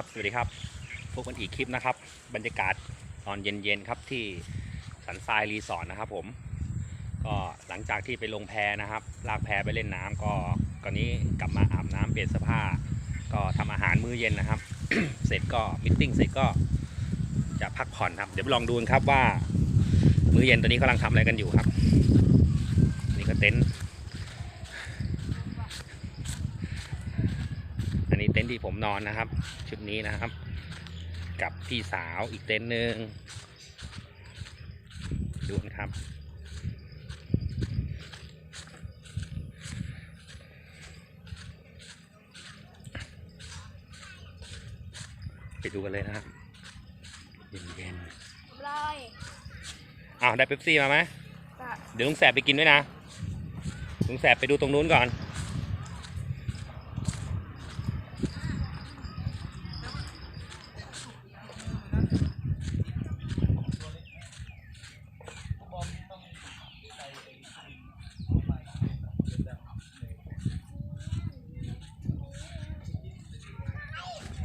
ครับ สวัสดีครับ พบกันอีกคลิปนะครับ บรรยากาศตอนเย็นๆครับที่สันทรายรีสอร์ทนะครับผม ก็หลังจากที่ไปลงแพนะครับ ลากแพไปเล่นน้ำก็ตอนนี้กลับมาอาบน้ำเปลี่ยนเสื้อผ้า ก็ทำอาหารมื้อเย็นนะครับ เสร็จก็มิทติ้งเสร็จก็จะพักผ่อนครับ เดี๋ยวไปลองดูนครับว่า มื้อเย็นตอนนี้กำลังทำอะไรกันอยู่ครับ นี่ก็เต็นท์อันนี้ เต็นท์ที่ผมนอนนะครับ ชุดนี้นะครับ กับพี่สาวอีกเต็นท์หนึ่งดูนะครับ ไปดูกันเลยนะครับเย็นเลยๆอ้าวได้เป๊ปซี่มาไหมก็เดี๋ยวลุงแสบไปกินด้วยนะลุงแสบไปดูตรงนู้นก่อน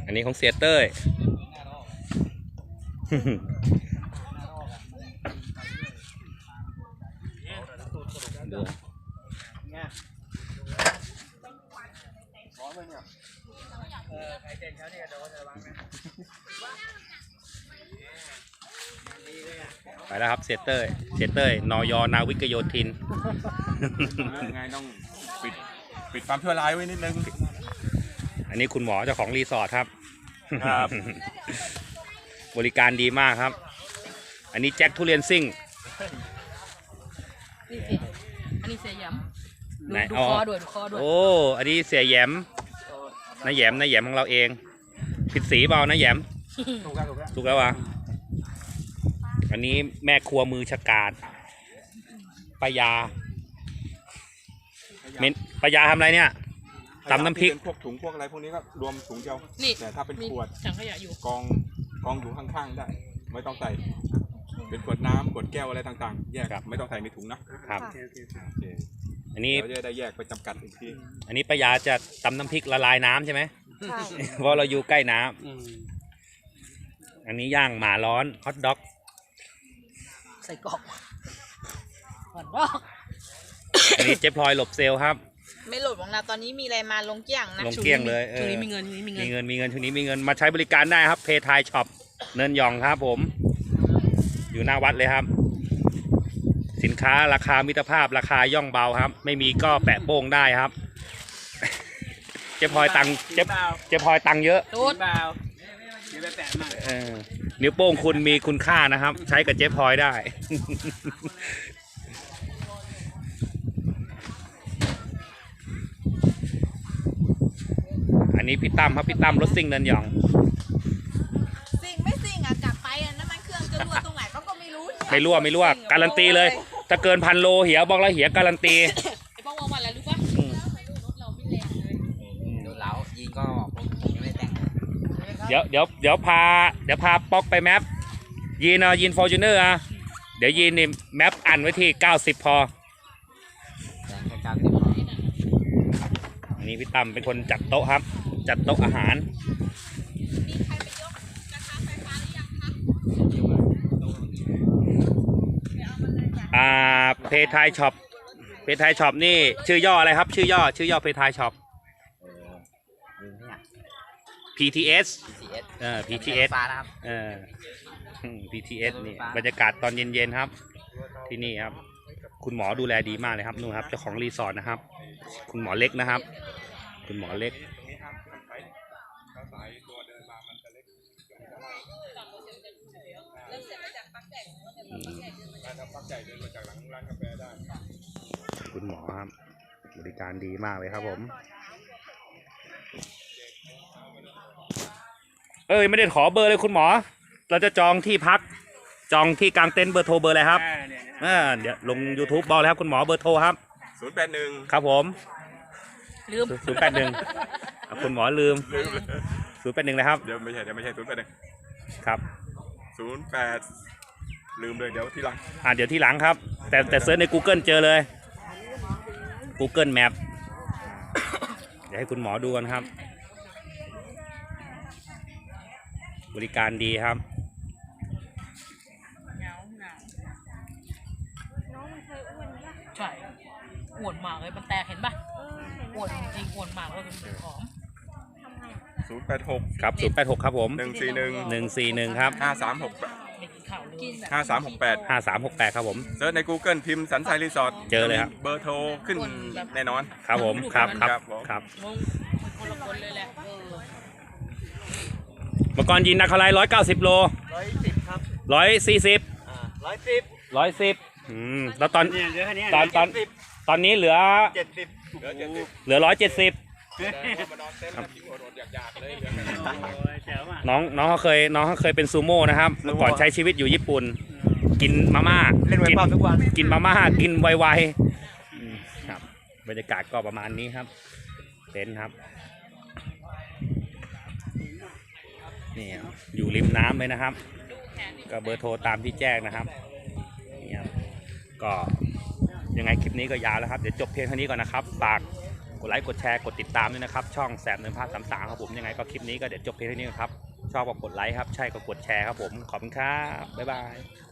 อันนี้ของเสียเต้ยดูไปแล้วครับเซยเตอร์เซยเตอร์นอยนาวิกโยธินยังไงต้องปิด ปิดความชั่วร้ายไว้นิดนึง นนี้คุณหมอเจ้าของรีสอร์ทครับ ครับ บริการดีมากครับ อันนี้แจ็คทุเรียนซิ่ง นี่สิอันนี้เสียยำดูไหนดูอ๋อ คอด้วยดูคอด้วยโอ้ อันนี้เสียแหยมนาแหยมนาแหยมของเราเอง ผิดสีเปล่านาแหยม ถูกแล้วถูกแล้วถูกแล้ววะอันนี้แม่ครัวมือฉกาดปายาเมนปายาทำอะไรเนี่ย ตำน้ำพริก เป็นพวกถุงพวกอะไรพวกนี้ก็รวมถุงเดียวนี่ แต่ถ้าเป็นมีขวดถังขยะอยู่ กองกองอยู่ข้างๆได้ ไม่ต้องใส่เป็นขวดน้ำขวดแก้วอะไรต่างๆ แยกครับ ไม่ต้องใส่ในถุงนะครับโอเคโอเคโอเคอันนี้ เดี๋ยวจะได้แยกไปจำกัดอีกทีอันนี้ปายาจะตำน้ำพริกละลายน้ำใช่ไหม ใช่ เพราะเราอยู่ใกล้น้ำ อันนี้ย่างหมาร้อนฮอทด็อกใส่กรอกหวานดอกอันนี้เจ๊พลอยหลบเซลลครับ ไม่โหลดของเราตอนนี้มีอะไรมาลงเกี้ยงนะลงเกลี้ยงเลยเอช่วงอนี้มีเงินช่วงนี้มีเงิมีนเงินมีเงินช่วงนี้มีเงินมาใช้บริการได้ครับเพทายช็อปเนินหยองครับผม อยู่หน้าวัดเลยครับ สินค้าราคามิตรภาพราคาย่องเบาครับ ไม่มีก็แปะโป้งได้ครับ เจ๊พลอยตังค์เจ๊เจ๊พลอยตังค์เยอะตูดเออนิ้วโป้งคุณมีคุณค่านะครับ ใช้กับเจ๊พลอยได้ นนี้พี่ตั้มครับพี่ตั้มรถซิ่งเนินหยอง สิ่งไม่สิ่งอะกลับไปอะน้ำมันเครื่องจะรั่วตรงไหนเขาก็ไม่รู้ไม่รั่วไม่รั่วการันตีเลยถ้าเกินพันโลเหียบอกแล้วเหียการันตีไอ้ป้องว่าวันอะไรรู้ปะอืมรถเราไม่แรงเลยเดี๋ยวเรายิงก็ผมผมยังไม่ได้แต่งเดี๋ยวเดี๋ยวเดี๋ยวพาเดี๋ยวพาป๊อกไปแมปยีนอะยีนฟอร์จูเนอร์อะเดี๋ยวยีนนี่แมปอันไว้ที่ 90 พอแต่งแค่เก้าสิบพออันนี้พี่ตั้มเป็นคนจัดโต๊ะครับ จัดโต๊ะอาหารอ่าเพทายช็อปเพทายช็อปนี่ชื่อย่ออะไรครับ ชื่อย่อชื่อย่อเพทายช็อปเออยิงเนี่ย PTS CS เออ PTS ฟ้านะครับเอออืม PTS นี่บรรยากาศตอนเย็นๆครับ ที่นี่ครับ คุณหมอดูแลดีมากเลยครับนู่นครับเจ้าของรีสอร์ทนะครับ คุณหมอเล็กนะครับ คุณหมอเล็ก มคุณหมอครับ บริการดีมากเลยครับผม เอ้ยไม่ได้ขอเบอร์เลยคุณหมอ เราจะจองที่พัก จองที่กลางเต็นท์เบอร์โทรเบอร์อะไรครับเออเดี๋ยวลง YouTube บอกเลยครับคุณหมอเบอร์โทรครับ ศูนย์แปดหนึ่งครับผมลืม ศูนย์แปดหนึ่งคุณหมอลืมศูนย์แปดหนึ่งเลยครับ เดี๋ยวไม่ใช่เดี๋ยวไม่ใช่ศูนย์แปดหนึ่งครับ ศูนย์แปด ลืมเลยเดี๋ยวทีหลังอ่าเดี๋ยวที่หลังครับ แต่แต่เซิร์ชใน Google เจอเลย Google Map เดี๋ยวให้คุณหมอดูกันครับ บริการดีครับเหงาเหงาน้องมันเคยอ้วนปะใช่อ้วนมากเลยมันแตกเห็นปะเออเห็นอ้วนจริงๆอ้วนมากเลยมันผอมทำไงศูนย์แปดหกครับ086ครับผมหนึ่งสี่หนึ่ง141ครับห้าสามหก ไม่กินข้าวเลยกินแบบห้าสามหกแปด5368ครับผม เซิร์ชใน Google พิมพ์สันทรายรีสอร์ทเจอเลยครับ เบอร์โทรขึ้นแน่นอน ครับผม ครับครับครับผมครับงงมันคนละคนเลยแหละเออเมื่อก่อนยินนักเท่าไรร้อยเก้าสิบโลร้อยสิบครับร้อยสี่สิบอ่าร้อยสิบร้อยสิบอืมแล้วตอนเนี่ยเหลือแค่นี้ตอนตอนสิบตอนนี้เหลือเจ็ดสิบเหลือเจ็ดสิบเหลือร้อยเจ็ดสิบมา นอนเต็นท์แล้วทิ้งอดๆอยากๆเลยเหลือแค่โอ้ยแจ๋วมากน้องน้องเขาเคยน้องเขาเคยเป็นซูโม่นะครับเมื่อก่อนใช้ชีวิตอยู่ญี่ปุ่น กินมาม่าเล่นไวกิเป้าทุกวันกินมาม่ากินไวๆอืมครับบรรยากาศก็ประมาณนี้ครับ เต็นท์ครับนี่ครับอยู่ริมน้ำเลยนะครับ ก็เบอร์โทรตามที่แจ้งนะครับนี่ครับก็ยังไงคลิปนี้ก็ยาวแล้วครับ เดี๋ยวจบเพียงเท่านี้ก่อนนะครับฝากก ดไลค์กดแชร์กดติดตามด้วยนะครับ ช่องแสบเนินภาพสามสามครับผมยังไงก็คลิปนี้ก็เดี๋ยวจบเพียงเท่านี้ก่อนครับชอบก็กดไลค์ครับใช่ก็กดแชร์ครับผมขอบคุณครับบ๊ายบาย